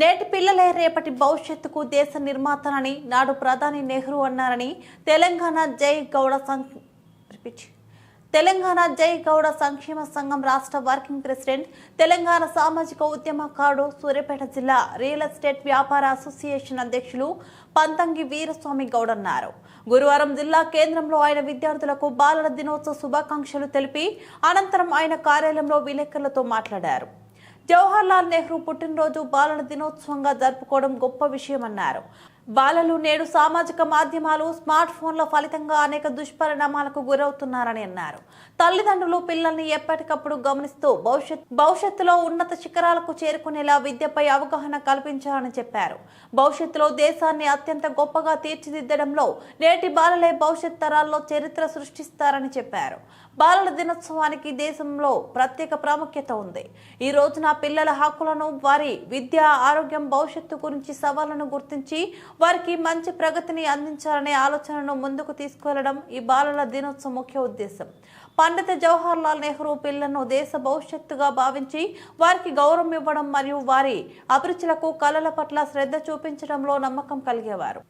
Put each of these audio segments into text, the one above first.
నేటి పిల్లలే రేపటి భవిష్యత్తుకు దేశ నిర్మాతనని నాడు ప్రధాని నెహ్రూ అన్నారని తెలంగాణ జై గౌడ తెలంగాణ జై గౌడ సంక్షేమ సంఘం రాష్ట్ర వర్కింగ్ ప్రెసిడెంట్ తెలంగాణ సామాజిక ఉద్యమకారుడు సూర్యాపేట జిల్లా రియల్ ఎస్టేట్ వ్యాపార అసోసియేషన్ అధ్యక్షులు పంతంగి వీరస్వామి గౌడ్ అన్నారు. గురువారం జిల్లా కేంద్రంలో ఆయన విద్యార్థులకు బాలల దినోత్సవ శుభాకాంక్షలు తెలిపి అనంతరం ఆయన కార్యాలయంలో విలేకరులతో మాట్లాడారు. జవహర్లాల్ నెహ్రూ పుట్టినరోజు బాలల దినోత్సవంగా జరుపుకోవడం గొప్ప విషయమన్నారు. బాలలు నేడు సామాజిక మాధ్యమాలు స్మార్ట్ ఫోన్ల ఫలితంగా అనేక దుష్పరిణామాలకు గురవుతున్నారని అన్నారు. తల్లిదండ్రులు పిల్లల్ని ఎప్పటికప్పుడు గమనిస్తూ భవిష్యత్ భవిష్యత్తులో ఉన్నత శిఖరాలకు చేరుకునేలా విద్యపై అవగాహన కల్పించాలని చెప్పారు. భవిష్యత్తులో దేశాన్ని అత్యంత గొప్పగా తీర్చిదిద్దడంలో నేటి బాలలే భవిష్యత్ తరాల్లో చరిత్ర సృష్టిస్తారని చెప్పారు. బాలల దినోత్సవానికి దేశంలో ప్రత్యేక ప్రాముఖ్యత ఉంది. ఈ రోజున పిల్లల హక్కులను వారి విద్య ఆరోగ్యం భవిష్యత్తు గురించి సవాళ్ళను గుర్తించి వారికి మంచి ప్రగతిని అందించాలనే ఆలోచనను ముందుకు తీసుకెళ్ళడం ఈ బాలల దినోత్సవం ముఖ్య ఉద్దేశం. పండిత జవహర్ లాల్ నెహ్రూ పిల్లలను దేశ భవిష్యత్తుగా భావించి వారికి గౌరవం ఇవ్వడం మరియు వారి అభిరుచులకు కళల పట్ల శ్రద్ధ చూపించడంలో నమ్మకం కలిగేవారు.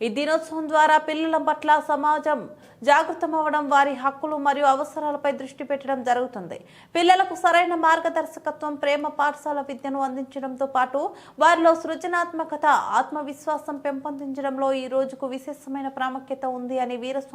ఈ దినోత్సవం ద్వారా పిల్లల పట్ల సమాజం జాగృతమవ్వడం వారి హక్కులు మరియు అవసరాలపై దృష్టి పెట్టడం జరుగుతుంది. పిల్లలకు సరైన మార్గదర్శకత్వం ప్రేమ పాఠశాల విద్యను అందించడంతో పాటు వారిలో సృజనాత్మకత ఆత్మవిశ్వాసం పెంపొందించడంలో ఈ రోజుకు విశేషమైన ప్రాముఖ్యత ఉంది అని వీరస్వామి